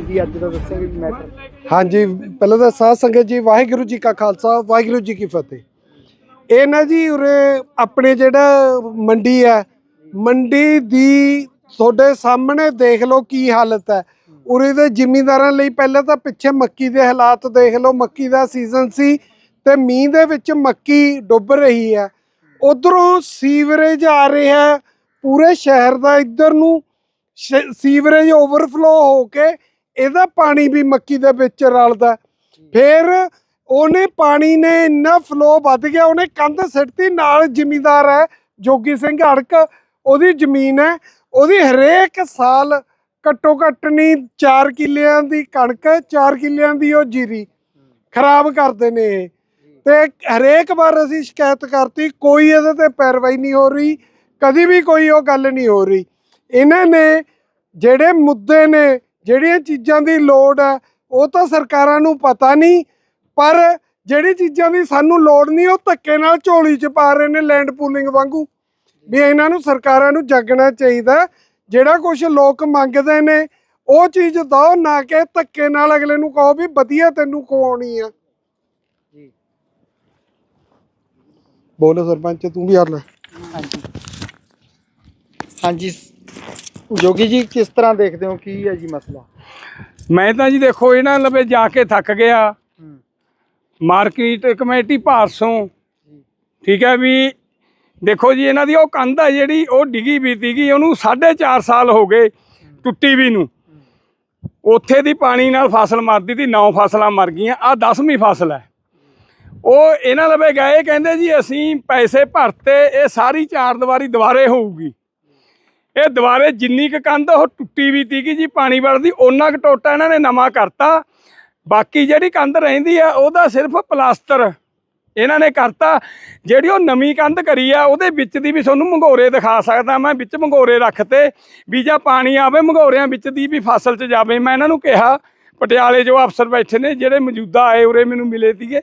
ਬਣਦੀ ਅੱਜ ਦਾ ਦੱਸੋਗੇ ਜੀ ਮੈਟਰ ਹਾਂਜੀ, ਪਹਿਲਾਂ ਤਾਂ ਸਾਧ ਸੰਗਤ ਜੀ, ਵਾਹਿਗੁਰੂ ਜੀ ਕਾ ਖਾਲਸਾ, ਵਾਹਿਗੁਰੂ ਜੀ ਕੀ ਫਤਿਹ। ਇਹ ਨਾ ਜੀ ਉਰੇ ਆਪਣੇ ਜਿਹੜਾ ਮੰਡੀ ਹੈ, ਮੰਡੀ ਦੀ ਤੁਹਾਡੇ ਸਾਹਮਣੇ ਦੇਖ ਲਓ ਕੀ ਹਾਲਤ ਹੈ। ਉਰੇ ਦੇ ਜ਼ਿਮੀਂਦਾਰਾਂ ਲਈ ਪਹਿਲਾਂ ਤਾਂ ਪਿੱਛੇ ਮੱਕੀ ਦੇ ਹਾਲਾਤ ਦੇਖ ਲਓ, ਮੱਕੀ ਦਾ ਸੀਜ਼ਨ ਸੀ ਤੇ ਮੀਂਹ ਦੇ ਵਿੱਚ ਮੱਕੀ ਡੁੱਬ ਰਹੀ ਹੈ। ਉਧਰੋਂ ਸੀਵਰੇਜ ਆ ਰਿਹਾ ਪੂਰੇ ਸ਼ਹਿਰ ਦਾ ਇੱਧਰ ਨੂੰ, ਸ਼- ਸੀਵਰੇਜ ਓਵਰਫਲੋ ਹੋ ਕੇ ਇਹਦਾ ਪਾਣੀ ਵੀ ਮੱਕੀ ਦੇ ਵਿੱਚ ਰਲਦਾ ਫਿਰ ਉਹਨੇ ਪਾਣੀ ਨੇ ਇੰਨਾ ਫਲੋ ਵੱਧ ਗਿਆ, ਉਹਨੇ ਕੰਧ ਸਿੱਟਤੀ, ਨਾਲ ਜ਼ਿਮੀਦਾਰ ਹੈ, ਜੋਗੀ ਸਿੰਘ ਹੜਕ, ਉਹਦੀ ਜ਼ਮੀਨ ਹੈ। ਉਹਦੀ ਹਰੇਕ ਸਾਲ ਘੱਟੋ ਘੱਟ ਨਹੀਂ 4 ਕਿੱਲਿਆਂ ਦੀ ਕਣਕ 4 ਕਿੱਲਿਆਂ ਦੀ ਉਹ ਜੀਰੀ ਖਰਾਬ ਕਰਦੇ ਨੇ ਇਹ। ਤੇ ਹਰੇਕ ਵਾਰ ਅਸੀਂ ਸ਼ਿਕਾਇਤ ਕਰਤੀ, ਕੋਈ ਇਹਦੇ ਤੇ ਪੈਰਵਾਈ ਨਹੀਂ ਹੋ ਰਹੀ, ਕਦੀ ਵੀ ਕੋਈ ਉਹ ਗੱਲ ਨਹੀਂ ਹੋ ਰਹੀ। ਇਹਨਾਂ ਨੇ ਜਿਹੜੇ ਮੁੱਦੇ ਨੇ ਜਿਹੜੀਆਂ ਚੀਜ਼ਾਂ ਦੀ ਲੋੜ ਹੈ ਉਹ ਤਾਂ ਸਰਕਾਰਾਂ ਨੂੰ ਪਤਾ ਨਹੀਂ ਪਰ ਜਿਹੜੀ ਚੀਜ਼ਾਂ ਦੀ ਸਾਨੂੰ ਲੋੜ ਨਹੀਂ ਉਹ ਧੱਕੇ ਨਾਲ ਝੋਲੀ 'ਚ ਪਾ ਰਹੇ ਨੇ ਲੈਂਡ ਪੂਲਿੰਗ ਵਾਂਗੂ। ਵੀ ਇਹਨਾਂ ਨੂੰ ਸਰਕਾਰਾਂ ਨੂੰ ਜਾਗਣਾ ਚਾਹੀਦਾ ਜਿਹੜਾ ਕੁਝ ਲੋਕ ਮੰਗਦੇ ਨੇ ਉਹ ਚੀਜ਼ ਦੋ ਨਾ ਕਿ ਧੱਕੇ ਨਾਲ ਅਗਲੇ ਨੂੰ ਕਹੋ ਵੀ ਵਧੀਆ ਤੈਨੂੰ ਖਵਾਉਣੀ ਆ। ਜੀ। ਬੋਲੋ ਸਰਪੰਚ ਤੂੰ ਵੀ ਹਰ ਲੈ ਹਾਂਜੀ। ਹਾਂਜੀ ਜੋਗੀ ਜੀ ਕਿਸ ਤਰ੍ਹਾਂ ਦੇਖਦੇ ਹੋ? ਕੀ ਹੈ ਜੀ ਮਸਲਾ? ਮੈਂ ਤਾਂ ਜੀ ਦੇਖੋ ਇਹਨਾਂ ਲਵੇ ਜਾ ਕੇ ਥੱਕ ਗਿਆ। ਮਾਰਕੀਟ ਕਮੇਟੀ ਭਾਰਸੋਂ ਠੀਕ ਹੈ ਵੀ ਦੇਖੋ ਜੀ ਇਹਨਾਂ ਦੀ ਉਹ ਕੰਧ ਹੈ ਜਿਹੜੀ ਉਹ ਡਿੱਗੀ ਵੀ ਤੀਗੀ ਉਹਨੂੰ 4.5 ਸਾਲ ਹੋ ਗਏ ਟੁੱਟੀ ਵੀ ਨੂੰ। ਉੱਥੇ ਦੀ ਪਾਣੀ ਨਾਲ ਫਸਲ ਮਰਦੀ ਤੀ 9 ਫਸਲਾਂ ਮਰ ਗਈਆਂ ਆ 10ਵੀਂ ਫਸਲ ਹੈ। ਉਹ ਇਹਨਾਂ ਲਵੇ ਗਏ ਕਹਿੰਦੇ ਜੀ ਅਸੀਂ ਪੈਸੇ ਭਰਤੇ ਇਹ ਸਾਰੀ ਚਾਰ ਦੀਵਾਰੀ ਦੁਬਾਰੇ ਹੋਊਗੀ। ਇਹ ਦੁਬਾਰੇ ਜਿੰਨੀ ਕੁ ਕੰਧ ਉਹ ਟੁੱਟੀ ਵੀ ਤੀਗੀ ਜੀ, ਪਾਣੀ ਵੜਦੀ ਉਹਨਾਂ ਕੁ ਟੋਟਾ ਇਹਨਾਂ ਨੇ ਨਵਾਂ ਕਰਤਾ। ਬਾਕੀ ਜਿਹੜੀ ਕੰਧ ਰਹਿੰਦੀ ਆ, ਉਹਦਾ ਸਿਰਫ ਪਲਾਸਟਰ ਇਹਨਾਂ ਨੇ ਕਰਤਾ। ਜਿਹੜੀ ਉਹ ਨਵੀਂ ਕੰਧ ਕਰੀ ਆ, ਉਹਦੇ ਵਿੱਚ ਦੀ ਵੀ ਤੁਹਾਨੂੰ ਮੰਗੋਰੇ ਦਿਖਾ ਸਕਦਾ ਮੈਂ, ਵਿੱਚ ਮੰਗੋਰੇ ਰੱਖਤੇ ਵੀ ਜਾਂ ਪਾਣੀ ਆਵੇ ਮੰਗੋਰਿਆਂ ਵਿੱਚ ਦੀ ਵੀ ਫਸਲ 'ਚ ਜਾਵੇ। ਮੈਂ ਇਹਨਾਂ ਨੂੰ ਕਿਹਾ, ਪਟਿਆਲੇ ਜੋ ਅਫਸਰ ਬੈਠੇ ਨੇ, ਜਿਹੜੇ ਮੌਜੂਦਾ ਆਏ, ਉਰੇ ਮੈਨੂੰ ਮਿਲੇ ਸੀਗੇ।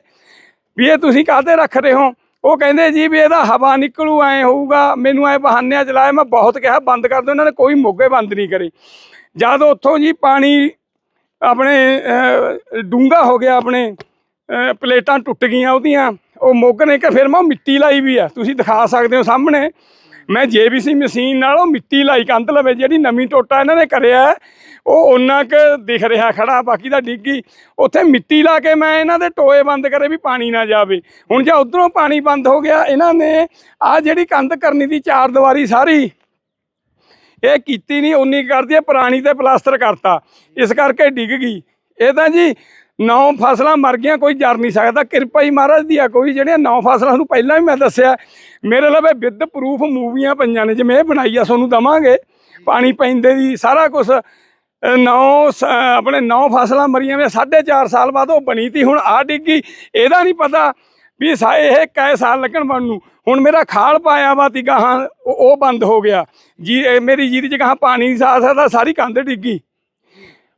ਵੀ ਇਹ ਤੁਸੀਂ ਕਾਹਦੇ ਰੱਖ ਰਹੇ ਹੋ? ਉਹ ਕਹਿੰਦੇ ਜੀ ਵੀ ਇਹਦਾ ਹਵਾ ਨਿਕਲੂ, ਐ ਹੋਊਗਾ, ਮੈਨੂੰ ਐ ਬਹਾਨਿਆਂ ਚਲਾਇਆ ਮੈਂ ਬਹੁਤ ਕਿਹਾ, ਬੰਦ ਕਰ ਦਿਓ, ਇਹਨਾਂ ਨੇ ਕੋਈ ਮੋਗੇ ਬੰਦ ਨਹੀਂ ਕਰੇ। ਜਦ ਉੱਥੋਂ ਜੀ ਪਾਣੀ ਆਪਣੇ ਡੂੰਗਾ ਹੋ ਗਿਆ, ਆਪਣੇ ਪਲੇਟਾਂ ਟੁੱਟ ਗਈਆਂ ਉਹਦੀਆਂ, ਉਹ ਮੁੱਗ ਨੇ ਕਿ ਫਿਰ ਮੈਂ ਉਹ ਮਿੱਟੀ ਲਾਈ ਵੀ ਆ, ਤੁਸੀਂ ਦਿਖਾ ਸਕਦੇ ਹੋ ਸਾਹਮਣੇ। ਮੈਂ ਜੇਬੀਸੀ ਮਸ਼ੀਨ ਨਾਲ ਉਹ ਮਿੱਟੀ ਲਾਈ ਕੰਧ ਲਵੇ, ਜਿਹੜੀ ਨਵੀਂ ਟੋਟਾ ਇਹਨਾਂ ਨੇ ਕਰਿਆ ਉਹ ਉਹਨਾਂ ਕ ਦਿਖ ਰਿਹਾ ਖੜਾ, ਬਾਕੀ ਦਾ ਡਿੱਗੀ ਉੱਥੇ ਮਿੱਟੀ ਲਾ ਕੇ ਮੈਂ ਇਹਨਾਂ ਦੇ ਟੋਏ ਬੰਦ ਕਰੇ ਵੀ ਪਾਣੀ ਨਾ ਜਾਵੇ। ਹੁਣ ਜੇ ਉਧਰੋਂ ਪਾਣੀ ਬੰਦ ਹੋ ਗਿਆ, ਇਹਨਾਂ ਨੇ ਆ ਜਿਹੜੀ ਕੰਧ ਕਰਨੀ ਦੀ ਚਾਰ ਦੀਵਾਰੀ ਸਾਰੀ, ਇਹ ਕੀਤੀ ਨਹੀਂ ਉਨੀ ਕਰਦੀ ਹੈ, ਪੁਰਾਣੀ ਤੇ ਪਲਾਸਟਰ ਕਰਤਾ। ਇਸ ਕਰਕੇ ਡਿੱਗ ਗਈ। ਇਹ ਤਾਂ ਜੀ ਨੌ ਫਸਲਾਂ ਮਰ ਗਈਆਂ, ਕੋਈ ਜਰ ਨਹੀਂ ਸਕਦਾ। ਕਿਰਪਾ ਹੀ ਮਹਾਰਾਜ ਦੀ ਆ, ਕੋਈ ਜਿਹੜੀਆਂ ਨੌ ਫਸਲਾਂ ਨੂੰ ਪਹਿਲਾਂ ਵੀ ਮੈਂ ਦੱਸਿਆ, ਮੇਰੇ ਲਵੇ ਵਿਦ ਪ੍ਰੂਫ ਮੂਵੀਆਂ ਪਈਆਂ ਨੇ, ਜਿਵੇਂ ਇਹ ਬਣਾਈ ਆ, ਤੁਹਾਨੂੰ ਦਵਾਂਗੇ। ਪਾਣੀ ਪੈਂਦੇ ਦੀ ਸਾਰਾ ਕੁਝ ਨੌ ਸ- ਆਪਣੇ ਨੌ ਫਸਲਾਂ ਮਰੀਆਂ ਵੇ 4.5 ਸਾਲ ਬਾਅਦ ਉਹ ਬਣੀ ਤੀ, ਹੁਣ ਆ ਡਿੱਗੀ। ਇਹਦਾ ਨਹੀਂ ਪਤਾ ਵੀ ਸਾਏ ਇਹ ਕੈ ਸਾਲ ਲੱਗਣ ਬਣ ਨੂੰ। ਹੁਣ ਮੇਰਾ ਖਾਲ ਪਾਇਆ ਵਾ ਤੀ ਗਾਹਾਂ, ਉਹ ਬੰਦ ਹੋ ਗਿਆ। ਜੀ ਮੇਰੀ ਜੀਰੀ ਚ ਗਾਹਾਂ ਪਾਣੀ ਨਹੀਂ ਸਾ ਸਕਦਾ, ਸਾਰੀ ਕੰਧ ਡਿੱਗੀ।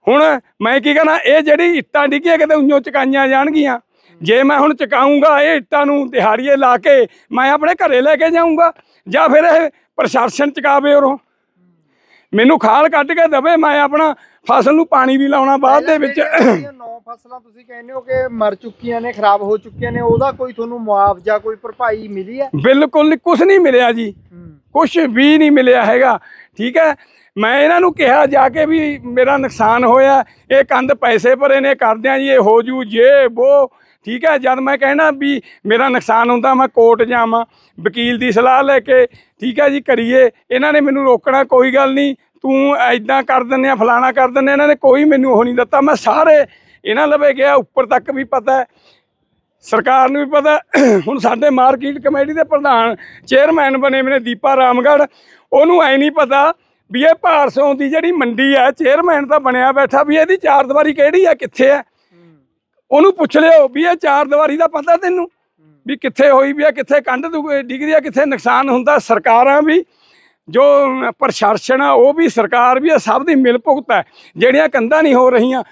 ਹੁਣ ਮੈਂ ਕੀ ਕਹਣਾ ਇਹ ਜਿਹੜੀ ਇੱਟਾਂ ਡਿੱਗੀਆਂ ਕਿਤੇ ਉਈਓ ਚਕਾਈਆਂ ਜਾਣਗੀਆਂ। ਜੇ ਮੈਂ ਹੁਣ ਚਕਾਉਂਗਾ ਇਹ ਇੱਟਾਂ ਨੂੰ ਦਿਹਾੜੀਏ ਲਾ ਕੇ ਮੈਂ ਆਪਣੇ ਘਰੇ ਲੈ ਕੇ ਜਾਊਂਗਾ ਜਾਂ ਫਿਰ ਇਹ ਪ੍ਰਸ਼ਾਸਨ ਚਕਾਵੇ ਉਰੋਂ। ਮੈਨੂੰ ਖਾਲ ਕੱਢ ਕੇ ਦਵੇ ਮੈਂ ਆਪਣਾ ਫਸਲ ਨੂੰ ਪਾਣੀ ਵੀ ਲਾਉਣਾ ਬਾਅਦ ਦੇ ਵਿੱਚ। ਨੌ ਫਸਲਾਂ ਤੁਸੀਂ ਕਹਿੰਦੇ ਹੋ ਕਿ ਮਰ ਚੁੱਕੀਆਂ ਨੇ ਖਰਾਬ ਹੋ ਚੁੱਕੀਆਂ ਨੇ ਉਹਦਾ ਕੋਈ ਤੁਹਾਨੂੰ ਮੁਆਵਜ਼ਾ ਕੋਈ ਭਰਪਾਈ ਮਿਲੀ ਹੈ? ਬਿਲਕੁਲ ਕੁਝ ਨਹੀਂ ਮਿਲਿਆ ਜੀ। ਕੁਝ ਵੀ ਨਹੀਂ ਮਿਲਿਆ ਹੈਗਾ ਠੀਕ ਹੈ? ਮੈਂ ਇਹਨਾਂ ਨੂੰ ਕਿਹਾ ਜਾ ਕੇ ਵੀ ਮੇਰਾ ਨੁਕਸਾਨ ਹੋਇਆ, ਇਹ ਕੰਧ ਪੈਸੇ ਭਰੇ ਨੇ, ਕਰਦਿਆਂ ਜੀ ਇਹ ਹੋ ਜੂ ਜੇ ਉਹ ਠੀਕ ਹੈ, ਜਦ ਮੈਂ ਕਹਿਣਾ ਵੀ ਮੇਰਾ ਨੁਕਸਾਨ ਹੁੰਦਾ, ਮੈਂ ਕੋਰਟ ਜਾਵਾਂ, ਵਕੀਲ ਦੀ ਸਲਾਹ ਲੈ ਕੇ, ਠੀਕ ਹੈ ਜੀ, ਕਰੀਏ। ਇਹਨਾਂ ਨੇ ਮੈਨੂੰ ਰੋਕਣਾ ਕੋਈ ਗੱਲ ਨਹੀਂ, ਤੂੰ ਐਦਾਂ ਕਰ ਦਿੰਦੇ ਆ, ਫਲਾਣਾ ਕਰ ਦਿੰਦੇ ਇਹਨਾਂ ਨੇ ਕੋਈ ਮੈਨੂੰ ਉਹ ਨਹੀਂ ਦਿੱਤਾ। ਮੈਂ ਸਾਰੇ ਇਹਨਾਂ ਲਵੇ ਗਿਆ, ਉੱਪਰ ਤੱਕ ਵੀ ਪਤਾ ਸਰਕਾਰ ਨੂੰ ਵੀ ਪਤਾ ਹੁਣ ਸਾਡੇ ਮਾਰਕੀਟ ਕਮੇਟੀ ਦੇ ਪ੍ਰਧਾਨ ਚੇਅਰਮੈਨ ਬਣੇ ਮੈਨੇ ਦੀਪਾ ਰਾਮਗੜ੍ਹ, ਉਹਨੂੰ ਐ ਨਹੀਂ ਪਤਾ ਵੀ ਇਹ ਭਾਰਸੋਂ ਦੀ ਜਿਹੜੀ ਮੰਡੀ ਹੈ ਚੇਅਰਮੈਨ ਤਾਂ ਬਣਿਆ ਬੈਠਾ ਵੀ ਇਹਦੀ ਚਾਰ ਦੀਵਾਰੀ ਕਿਹੜੀ ਹੈ ਕਿੱਥੇ ਹੈ ਉਹਨੂੰ ਪੁੱਛ ਲਿਓ ਵੀ ਇਹ ਚਾਰ ਦੀਵਾਰੀ ਦਾ ਪਤਾ ਤੈਨੂੰ? ਵੀ ਕਿੱਥੇ ਹੋਈ ਵੀ ਹੈ ਕਿੱਥੇ ਕੰਧ ਦੁ- ਡਿੱਗਦੀ ਆ, ਕਿੱਥੇ ਨੁਕਸਾਨ ਹੁੰਦਾ? ਸਰਕਾਰਾਂ ਵੀ ਜੋ ਪ੍ਰਸ਼ਾਸਨ ਆ, ਉਹ ਵੀ ਸਰਕਾਰ ਵੀ ਆ ਸਭ ਦੀ ਮਿਲ ਭੁਗਤ ਹੈ ਜਿਹੜੀਆਂ ਕੰਧਾਂ ਨਹੀਂ ਹੋ ਰਹੀਆਂ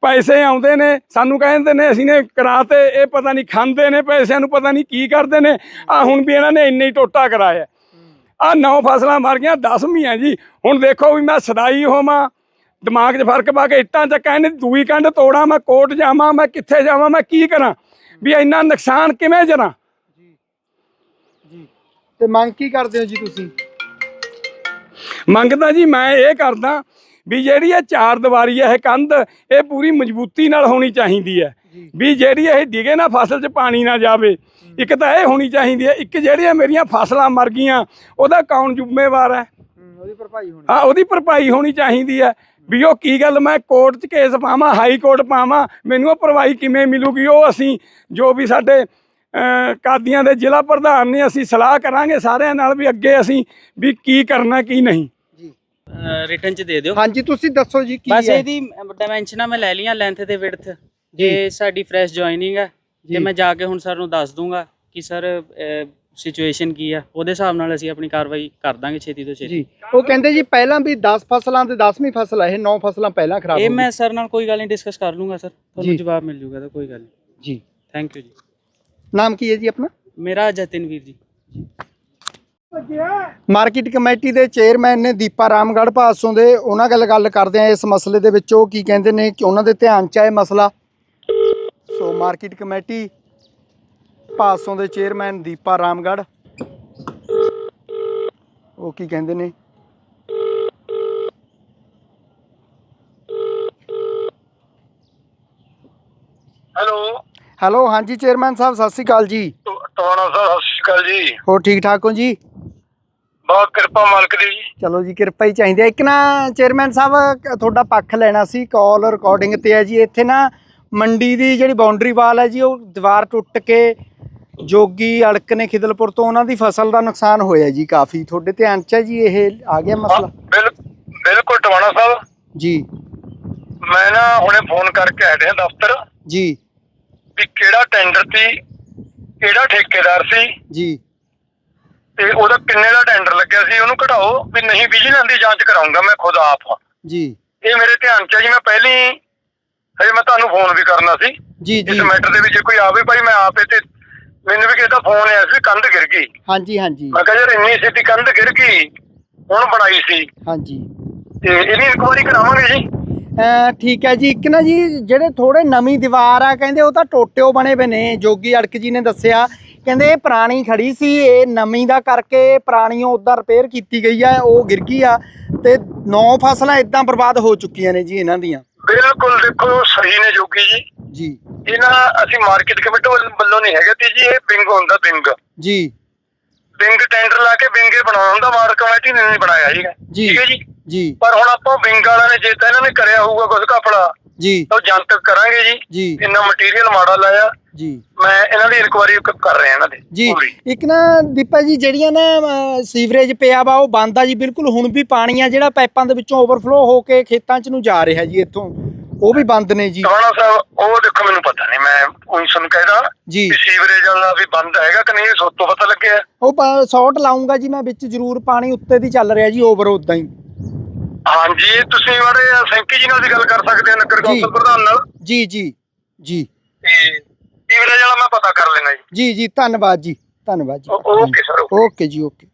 ਪੈਸੇ ਆਉਂਦੇ ਨੇ, ਸਾਨੂੰ ਕਹਿੰਦੇ ਨੇ, ਅਸੀਂ ਨੇ ਕਰਾਤੇ, ਇਹ ਪਤਾ ਨਹੀਂ ਖਾਂਦੇ ਨੇ ਪੈਸਿਆਂ ਨੂੰ, ਪਤਾ ਨਹੀਂ ਕੀ ਕਰਦੇ ਨੇ। ਆ ਹੁਣ ਵੀ ਇਹਨਾਂ ਨੇ ਇੰਨੇ ਹੀ ਟੋਟਾ ਕਰਾਇਆ। ਆ ਨੌ ਫਸਲਾਂ ਮਰ ਗਈਆਂ 10ਵੀਂ ਆ ਜੀ। ਹੁਣ ਦੇਖੋ ਵੀ ਮੈਂ ਸਦਾਈ ਹੋਵਾਂ ਦਿਮਾਗ 'ਚ ਫ਼ਰਕ ਪਾ ਕੇ ਇੱਟਾਂ ਚੱਕਾਂ ਇਹਨੇ ਦੂਈ ਕੰਡ ਤੋੜਾਂ ਮੈਂ ਕੋਰਟ ਜਾਵਾਂ ਮੈਂ ਕਿੱਥੇ ਜਾਵਾਂ ਮੈਂ ਕੀ ਕਰਾਂ? ਵੀ ਇੰਨਾ ਨੁਕਸਾਨ ਕਿਵੇਂ ਜਰਾਂ? ਜੀ ਜੀ ਤੇ ਮੰਗ ਕੀ ਕਰਦੇ ਹੋ ਜੀ ਤੁਸੀਂ? ਮੰਗਦਾ ਜੀ ਮੈਂ ਇਹ ਕਰਦਾ ਵੀ ਜਿਹੜੀ ਇਹ ਚਾਰ ਦੀਵਾਰੀ ਹੈ ਇਹ ਕੰਧ ਇਹ ਪੂਰੀ ਮਜ਼ਬੂਤੀ ਨਾਲ ਹੋਣੀ ਚਾਹੀਦੀ ਹੈ। ਵੀ ਜਿਹੜੀ ਇਹ ਡਿਗੇ ਨਾ ਫਸਲ 'ਚ ਪਾਣੀ ਨਾ ਜਾਵੇ ਇੱਕ ਤਾਂ ਇਹ ਹੋਣੀ ਚਾਹੀਦੀ ਹੈ ਇੱਕ ਜਿਹੜੀਆਂ ਮੇਰੀਆਂ ਫਸਲਾਂ ਮਰ ਗਈਆਂ ਉਹਦਾ ਕੌਣ ਜ਼ਿੰਮੇਵਾਰ ਹੈ? ਹੂੰ, ਉਹਦੀ ਭਰਪਾਈ ਹੋਣੀ ਆ ਉਹਦੀ ਭਰਪਾਈ ਹੋਣੀ ਚਾਹੀਦੀ ਹੈ। ਵੀ ਉਹ ਕੀ ਗੱਲ ਮੈਂ ਕੋਰਟ 'ਚ ਕੇਸ ਪਾਵਾਂ ਹਾਈ ਕੋਰਟ ਪਾਵਾਂ ਮੈਨੂੰ ਉਹ ਭਰਵਾਈ ਕਿਵੇਂ ਮਿਲੂਗੀ? ਉਹ ਅਸੀਂ ਜੋ ਵੀ ਸਾਡੇ ਕਾਦੀਆਂ ਦੇ ਜ਼ਿਲ੍ਹਾ ਪ੍ਰਧਾਨ ਨੇ ਅਸੀਂ ਸਲਾਹ ਕਰਾਂਗੇ ਸਾਰਿਆਂ ਨਾਲ ਵੀ ਅੱਗੇ ਅਸੀਂ ਵੀ ਕੀ ਕਰਨਾ ਕੀ ਨਹੀਂ। ਜੀ। ਰਿਟਰਨ ਚ ਦੇ ਦਿਓ। ਹਾਂਜੀ ਤੁਸੀਂ ਦੱਸੋ ਜੀ ਕੀ ਬਸ ਹੈ? ਇਹਦੀ ਡਾਈਮੈਂਸ਼ਨਾਂ ਮੈਂ ਲੈ ਲਈਆਂ ਲੈਂਥ ਤੇ ਵਿਡਥ ਜੇ। ਸਾਡੀ ਫਰੈਸ਼ ਜੁਆਇਨਿੰਗ ਹੈ। ਤੇ ਮੈਂ ਜਾ ਕੇ ਹੁਣ ਸਰ ਨੂੰ ਦੱਸ ਦੂੰਗਾ ਕਿ ਸਰ ਸਿਚੁਏਸ਼ਨ ਕੀ ਆ। ਉਹਦੇ ਹਿਸਾਬ ਨਾਲ ਅਸੀਂ ਆਪਣੀ ਕਾਰਵਾਈ ਕਰ ਦਾਂਗੇ ਛੇਤੀ ਤੋਂ ਛੇਤੀ। ਜੀ। ਉਹ ਕਹਿੰਦੇ ਜੀ ਪਹਿਲਾਂ ਵੀ 10 ਫਸਲਾਂ ਤੇ 10ਵੀਂ ਫਸਲ ਹੈ ਇਹ 9 ਫਸਲਾਂ ਪਹਿਲਾਂ ਖਰਾਬ ਇਹ ਮੈਂ ਸਰ ਨਾਲ ਕੋਈ ਗੱਲ ਨਹੀਂ ਡਿਸਕਸ ਕਰ ਲੂੰਗਾ ਸਰ। ਤੁਹਾਨੂੰ ਜਵਾਬ ਮਿਲ ਜੂਗਾ ਤਾਂ ਕੋਈ ਗੱਲ ਨਹੀਂ। ਜੀ। ਥੈਂਕ ਯੂ ਜੀ। ਨਾਮ ਕੀ ਹੈ ਜੀ ਆਪਣਾ? ਮੇਰਾ ਜਤਿਨਵੀਰ ਜੀ। ਮਾਰਕੀਟ ਕਮੇਟੀ ਦੇ ਚੇਅਰਮੈਨ ਨੇ ਦੀਪਾ ਰਾਮਗੜ੍ਹ ਪਾਸੋਂ ਦੇ ਉਹਨਾਂ ਗੱਲ ਗੱਲ ਕਰਦੇ ਆ ਇਸ ਮਸਲੇ ਦੇ ਵਿੱਚ। ਉਹ ਕੀ ਕਹਿੰਦੇ ਨੇ ਕਿ ਉਹਨਾਂ ਦੇ ਧਿਆਨ 'ਚ ਇਹ ਮਸਲਾ? ਸੋ ਮਾਰਕੀਟ ਕਮੇਟੀ ਪਾਸੋਂ ਦੇ ਚੇਅਰਮੈਨ ਦੀਪਾ ਰਾਮਗੜ੍ਹ। ਉਹ ਕੀ ਕਹਿੰਦੇ ਨੇ? ਹੈਲੋ। ਹੈਲੋ ਹਾਂਜੀ ਚੇਅਰਮੈਨ ਸਾਹਿਬ ਸਤਿ ਸ਼੍ਰੀ ਅਕਾਲ ਜੀ। ਟਵਾਣਾ ਸਾਹਿਬ ਸਤਿ ਸ਼੍ਰੀ ਅਕਾਲ ਜੀ। ਹੋਰ ਠੀਕ ਠਾਕ ਹੋ ਜੀ? ਬਹੁਤ ਕਿਰਪਾ ਮਾਲਕ ਦੀ। ਜੀ ਚਲੋ ਜੀ ਕਿਰਪਾ ਹੀ ਚਾਹੀਦੀ ਹੈ। ਇੱਕ ਨਾ ਚੇਅਰਮੈਨ ਸਾਹਿਬ ਤੁਹਾਡਾ ਪੱਖ ਲੈਣਾ ਸੀ ਕਾਲ ਰਿਕਾਰਡਿੰਗ ਤੇ ਹੈ ਜੀ। ਇੱਥੇ ਨਾ ਮੰਡੀ ਦੀ ਜਿਹੜੀ ਬਾਉਂਡਰੀ ਵਾਲ ਹੈ ਜੀ ਉਹ ਦੀਵਾਰ ਟੁੱਟ ਕੇ ਜੋਗੀ ਅੜਕ ਨੇ ਖਿਦਲਪੁਰ ਤੋਂ ਉਹਨਾਂ ਦੀ ਫਸਲ ਦਾ ਨੁਕਸਾਨ ਹੋਇਆ ਜੀ ਕਾਫੀ। ਤੁਹਾਡੇ ਧਿਆਨ 'ਚ ਹੈ ਜੀ ਇਹ? ਆ ਗਿਆ ਮਸਲਾ? ਬਿਲ ਬਿਲਕੁਲ ਟਵਾਣਾ ਸਾਹਿਬ। ਜੀ। ਮੈਂ ਨਾ ਹੁਣੇ ਫੋਨ ਕਰਕੇ ਆਏ ਹਾਂ ਦਫ਼ਤਰ। ਜੀ। ਵੀ ਕਿਹੜਾ ਟੈਂਡਰ ਸੀ ਕਿਹੜਾ ਠੇਕੇਦਾਰ ਸੀ ਜੀ। ਤੇ ਉਹਦਾ ਕਿੰਨੇ ਦਾ ਟੈਂਡਰ ਲੱਗਿਆ ਸੀ ਉਹਨੂੰ ਕਢਾਓ ਵੀ ਨਹੀਂ ਵਿਜੀਲੈਂਸ ਦੀ ਜਾਂਚ ਕਰਾਉਂਗਾ ਮੈਂ ਖੁਦ ਆਪ। ਜੀ। ਇਹ ਮੇਰੇ ਧਿਆਨ 'ਚ ਹੈ ਜੀ ਮੈਂ ਪਹਿਲੀ ਹਜੇ ਮੈਂ ਤੁਹਾਨੂੰ ਫੋਨ ਵੀ ਕਰਨਾ ਸੀ। ਜੀ ਇਸ ਜੀ। ਮੈਟਰ ਦੇ ਵਿੱਚ ਕੋਈ ਆਵੇ ਭਾਈ ਮੈਂ ਆਪੇ ਤੇ ਮੈਨੂੰ ਵੀ ਕਿਸੇ ਦਾ ਫੋਨ ਆਇਆ ਸੀ ਕੰਧ ਗਿਰ ਗਈ। ਹਾਂਜੀ ਹਾਂਜੀ। ਮੈਂ ਕਿਹਾ ਯਾਰ ਇੰਨੀ ਛੇਤੀ ਕੰਧ ਗਿਰ ਗਈ ਹੁਣ ਬਣਾਈ ਸੀ। ਹਾਂਜੀ। ਤੇ ਇਹਦੀ ਇਨਕੁਆਇਰੀ ਕਰਾਵਾਂਗੇ ਜੀ। ਅਹ ਠੀਕ ਹੈ ਜੀ। ਇੱਕ ਨਾ ਜੀ ਜਿਹੜੇ ਥੋੜੇ ਨਵੀਂ ਦੀਵਾਰ ਆ ਕਹਿੰਦੇ ਉਹ ਤਾਂ ਟੋਟਿਓ ਬਣੇ ਪਏ ਨੇ। ਜੋਗੀ ਅੜਕ ਜੀ ਨੇ ਦੱਸਿਆ। ਕਹਿੰਦੇ ਇਹ ਪੁਰਾਣੀ ਖੜੀ ਸੀ ਇਹ ਨਵੀਂ ਦਾ ਕਰਕੇ ਪੁਰਾਣੀਆਂ ਉਦਾਂ ਰਿਪੇਅਰ ਕੀਤੀ ਗਈ ਆ ਉਹ ਗਿਰ ਗਈ ਆ। ਤੇ ਨੌ ਫਸਲਾਂ ਇਦਾਂ ਬਰਬਾਦ ਹੋ ਚੁੱਕੀਆਂ ਨੇ ਜੀ ਇਹਨਾਂ ਦੀਆਂ। ਬਿਲਕੁਲ ਦੇਖੋ ਸਹੀ ਨੇ ਜੋਗੀ ਜੀ। ਜੀ। ਇਹਨਾਂ ਅਸੀਂ ਮਾਰਕੀਟ ਕਮੇਟੀ ਵੱਲ- ਨਹੀਂ ਹੈਗੇ ਤੇ ਜੀ ਇਹ ਬਿੰਗ ਹੁੰਦਾ ਬਿੰਗ ਜੀ। ਬਿੰਗ ਟੈਂਡਰ ਲਾ ਕੇ ਬਿੰਗੇ ਬਣਾਉਣਾ ਹੁੰਦਾ ਮਾਰਕੀਟ ਕਮੇਟੀ ਨੇ ਨਹੀਂ ਬਣਾਇਆ ਜੀ। ਠੀਕ ਹੈ ਜੀ? ਜੀ। ਪਰ ਹੁਣ ਆਪਾਂ ਬਿੰਗ ਵਾਲਿਆਂ ਨੇ ਜੇ ਤਾਂ ਇਹਨਾਂ ਨੇ ਕਰਿਆ ਹੋਊਗਾ ਕੁਝ ਘਪਲਾ ਜੀ। ਤਾਂ ਜਨਤਕ ਕਰਾਂਗੇ ਜੀ। ਜੀ। ਇੰਨਾ ਮਟੀਰੀਅਲ ਮਾੜਾ ਲਾਇਆ। ਜੀ। ਮੈਂ ਇਹਨਾਂ ਦੀ ਇਨਕੁਆਇਰੀ ਕਰ ਰਿਹਾ ਇਹਨਾਂ ਦੀ। ਜੀ। ਇੱਕ ਨਾ ਦੀਪਾ ਜੀ ਜਿਹੜੀਆਂ ਨਾ ਸੀਵਰੇਜ ਪਿਆ ਵਾ ਉਹ ਬੰਦ ਆ ਜੀ ਬਿਲਕੁਲ ਹੁਣ ਵੀ ਪਾਣੀ ਆ ਜਿਹੜਾ ਪਾਈਪਾਂ ਦੇ ਵਿੱਚੋਂ ਓਵਰਫਲੋ ਹੋ ਕੇ ਖੇਤਾਂ 'ਚ ਨੂੰ ਜਾ ਰਿਹਾ ਜੀ ਇੱਥੋਂ। ਉਹ ਵੀ ਬੰਦ ਨੇ ਜੀ। ਕਹਾਣਾ ਸਾਹਿਬ ਉਹ ਦੇਖੋ ਮੈਨੂੰ ਪਤਾ ਨਹੀਂ ਮੈਂ ਉਹੀ ਸੁਣ ਕਹਿਦਾ ਜੀ। ਵੀ ਸੀਵਰੇਜ ਵਾਲਾ ਵੀ ਬੰਦ ਹੈਗਾ ਕਿ ਨਹੀਂ ਇਹ ਸੋਤੋਂ ਪਤਾ ਲੱਗਿਆ। ਉਹ ਸ਼ਾਰਟ ਲਾਉਂਗਾ ਜੀ ਮੈਂ ਵਿੱਚ ਜ਼ਰੂਰ ਪਾਣੀ ਉੱਤੇ ਦੀ ਚੱਲ ਰਿਹਾ ਜੀ ਓਵਰ ਉਦਾਂ ਹੀ। ਹਾਂਜੀ ਤੁਸੀਂ ਮਾੜੇ ਸੈਂਕੀ ਜੀ ਨਾਲ ਵੀ ਗੱਲ ਕਰ ਸਕਦੇ ਹੋ ਨਗਰ। ਕੌਂਸਲ ਪ੍ਰਧਾਨ ਨਾਲ। ਜੀ ਜੀ ਜੀ। ਤੇ ਸੀਵਰੇਜ ਵਾਲਾ ਮੈਂ ਪਤਾ ਕਰ ਲੈਣਾ ਜੀ। ਜੀ ਜੀ ਧੰਨਵਾਦ ਜੀ ਧੰਨਵਾਦ ਜੀ। ਓਕੇ ਸਰ ਓਕੇ ਜੀ ਓਕੇ।